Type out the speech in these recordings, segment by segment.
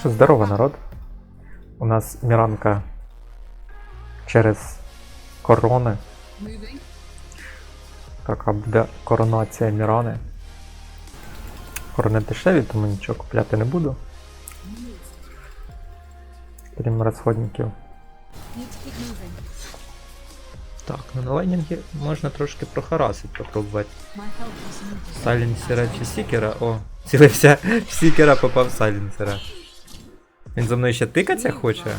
Що, здорово, народ. У нас Міранка через корони. Така буде коронація Мірани. Корони дешеві, тому нічого купляти не буду. Крім розходників. Так, ну на лайнінгі можна трошки прохарасити, попробувати. Сайленсера чи Сікера? О, цілився в Сікера, попав Сайленсера. Він за мною ще тикатися хоче?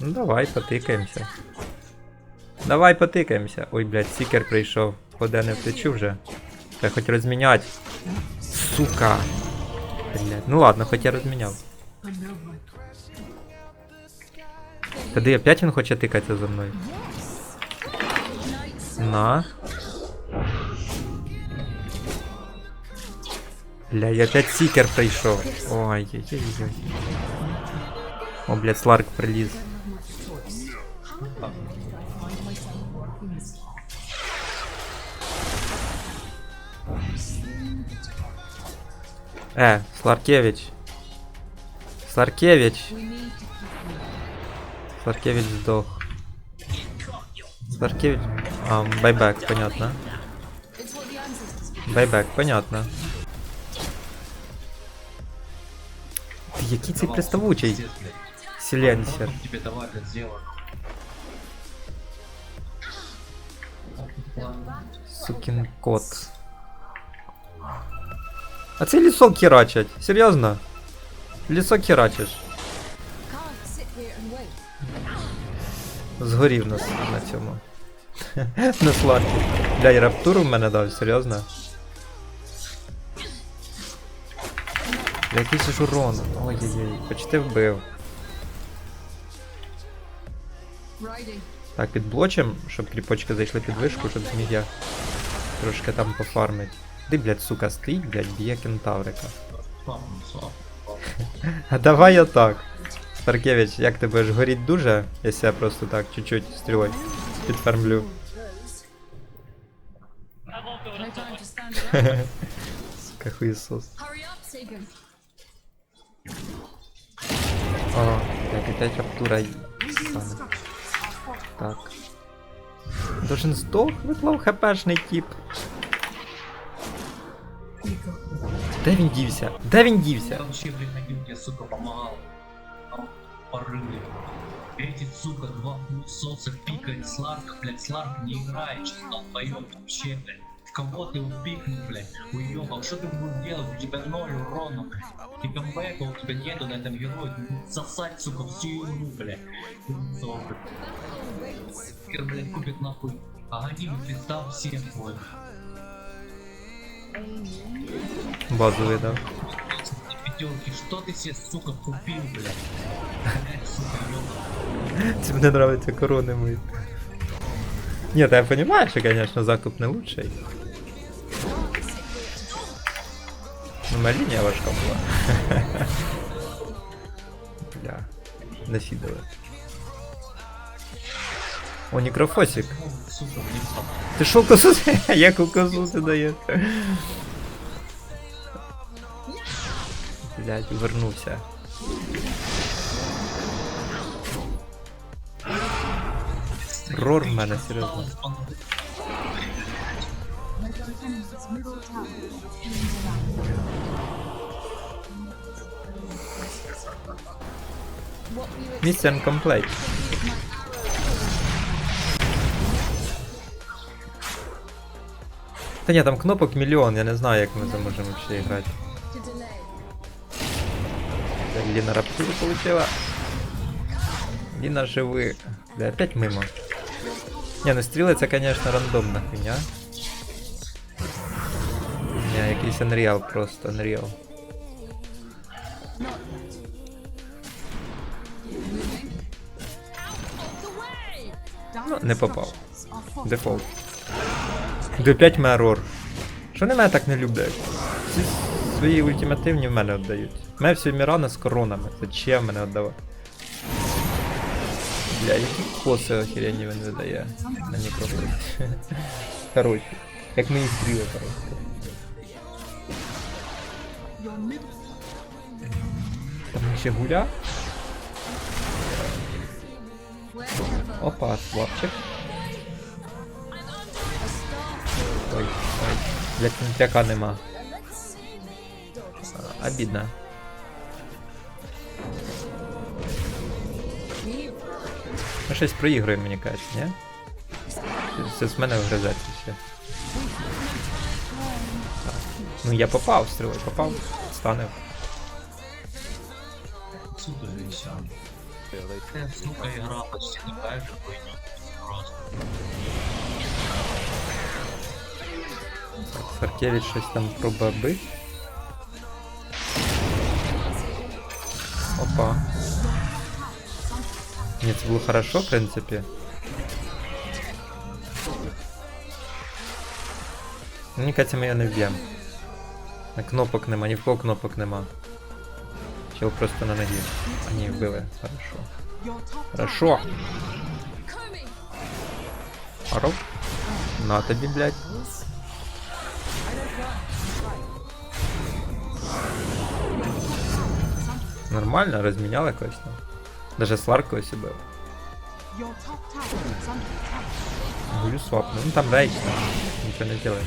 Ну давай, потикаємося. Давай потикаємося. Ой, блядь, Сікер прийшов. Ходе не втечу вже. Треба хоч розміняти. Сука. Блядь. Ну ладно, хоч я розміняв. Тоді опять він хоче тикатися за мною. На. Бля, я опять сікер прийшов. Ой-ой-ой. О, блядь, Сларк приліз. Е, Сларкевич. Сларкевич. Сларкевич сдох. Сларкевич... Байбек, понятно. Байбек, понятно. Ти який цей приставучий? Сделан. Сукін кот. А це лісок херачать. Серйозно? Лісок херачиш. Згорів нас на цьому. на сларкі. Бля, і раптуру в мене дав, серйозно. Бля, який ж урон. Ой-ой-ой, почти вбив. Так, підблочим, щоб кріпочки зайшли під вишку, щоб зміг я трошки там пофармить. Ти, блядь, сука, стоїть, блядь, б'є кентаврика. А давай я так. Старкевич, як ти будеш горіть дуже, якщо я просто так чуть-чуть стрілой підфармлю. Сука, хуєсос. О, так, опять раптура й- саме. Так. Должен здох, виклав хпшний тип. Де він дівся? Де він дівся? Я вообще, блин, один тебе, сука, помогал. Там порыве. Эти, сука, два соса пикает Сларк, блядь, Сларк не играет, что долбоёб вообще, блядь. В кого ты упикнул, блядь, уёбал, что ты будешь делать, у тебя ноль урона, блядь. И камбэка у тебя нету на этом герое, ты будешь сосать, сука, всю игру, блядь. Ты, сука. Кир, блядь, купит нахуй. Агоним, пизда всем твой. Базу видав. Пятерки, что ты себе, сука, купил, блядь? Блядь, сука, ёбаный. Це мені нравиться корони мої. Ні, та я понимаю, що, конечно, закуп не лучший. Ну, моя лінія важка була. Бля, нафідали. О, некрофосик. Сука, блин, там. Ти шо козу? Яку козу ти даєш? Блять, вернувся. Рор в мене, серйозно. Mission complete. Та ні, там кнопок мільйон, я не знаю, як ми це можемо взагалі грати. Так, Ліна раптуру получила. Ліна живи. Да, опять мимо. Не, ну стріли це, конечно, рандомна хуйня. Не, якийсь Unreal просто, Unreal. Ну, не попав. Дефолт. До 5 мерор. Що вони мене так не люблять? Всі свої ультимативні в мене віддають. Мене всі Мірана з коронами. Зачем мене віддавати? Бля, які коси охерені він видає на мікрофон. Короче, як мої стріли, короче. Там ще гуля. Опа, слабчик. Ой, ой. Блять, п'яка нема. А, Обідно. Ну щось проігрує, мені кажуть, ні? Це з мене вгризеться ще. Так. Ну я попав, стрілою попав, станив. Вещам. Э, сука, игра почти такая же хуйня. Просто. Саркевич щось там пробує бить. Опа. Ні, це хорошо, в принципі. Мені кажеться, ми його не. На кнопок нема, ні в кого кнопок нема. Чел просто на ногі. А ні, вбили. Хорошо. Хорошо. Хорош. На тобі, блядь. Нормально, розміняли якось там. Даже сварку ось убив. Гулю свапну. Ну там рейч, там нічого не делає.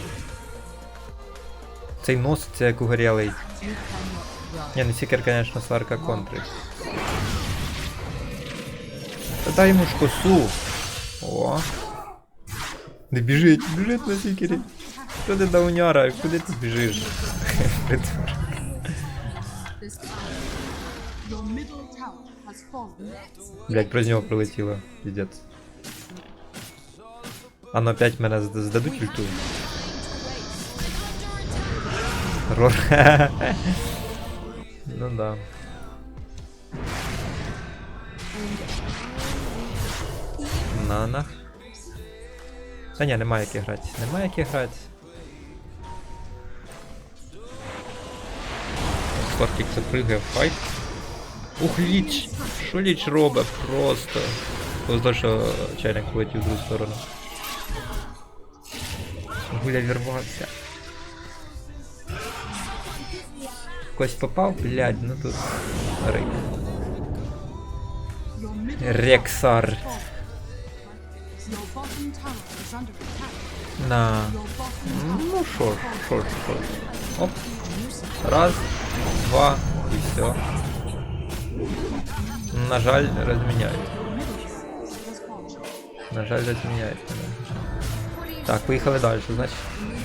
Цей нос це як угорілий. Ні, не сікер, конечно, сварка контрить. Та дай йому ж косу. О. Не біжить, біжить на сікері. Що ти дауняра? Куди ти біжиш? Притвор. Your middle tower has fallen. Блять, про нього прилетіло. Піздець. А ну опять мене зд- здадуть ульту. Рор. ну да. Нанах. Та ні, немає як грати. Немає як грати. Спартик запригає в файт. Ух, ліч! Що ліч робить? Просто. Повезло, що чайник полетів в другу сторону. Гуля вірвався. Когось попав? Блядь, ну тут. Рик. Your middle Рексар. fallen. Your bottom tower is under attack. На. Your bottom tower Ну шо ж, шо ж, шо ж. Оп. Раз, два і все. На жаль, розміняють. has fallen. На жаль, розміняють мене. Так, поїхали далі, значить.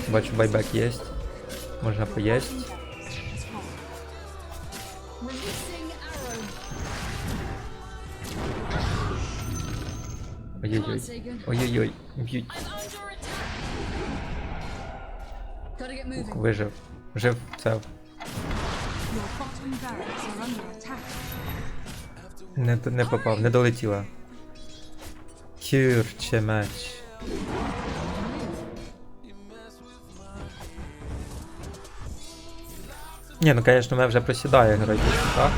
Бачу, байбек є. Можна поїсть. Ой-ой-ой. Ой-ой-ой. Б'ють. Ух, вижив. Жив це. Не, не попав, не долетіла. Кюрче меч. Ні, ну конечно, мене вже просідає герой, так?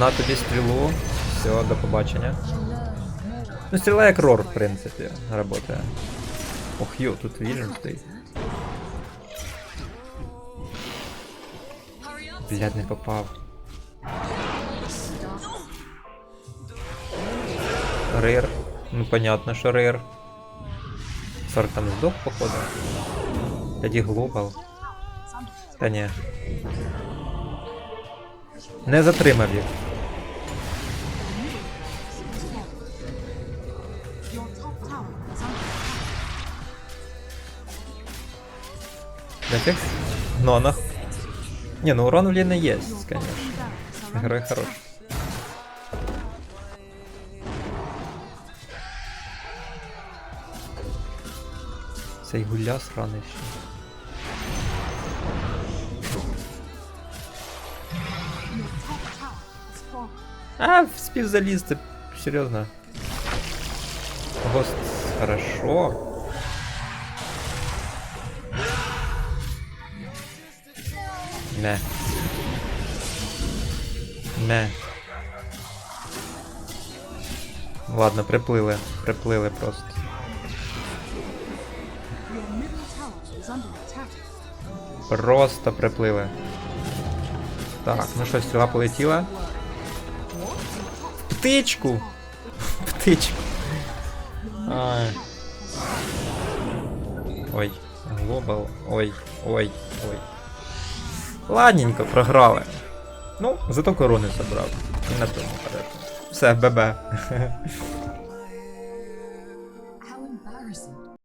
На тобі стрілу. Все, до побачення. Ну, стріла як рор, в принципі, работає. Ох, йо, тут вільно стоїть. Блядь, не попав. Рейр. Ну понятно, що рейр. Сорок там здох, походу. Тоді глобал. Та ні. Не затримав їх. Your top tower is under attack. На тих гнонах. Ні, ну урон в Ліни є, Your звісно. bottom barracks are under Герой attack. хорош. Цей гуля сраний ще. Your top tower is fallen. А, вспів залізти. Серйозно. Гост, хорошо. Не. Не. Ладно, приплили. Приплили просто. Просто приплили. Так, ну що, стріла полетіла. птичку. Птичку. Ай. Ой, глобал. Ой, ой, ой. Ладненько, програли. Ну, зато корони забрав. І на тому перед. Все, ББ.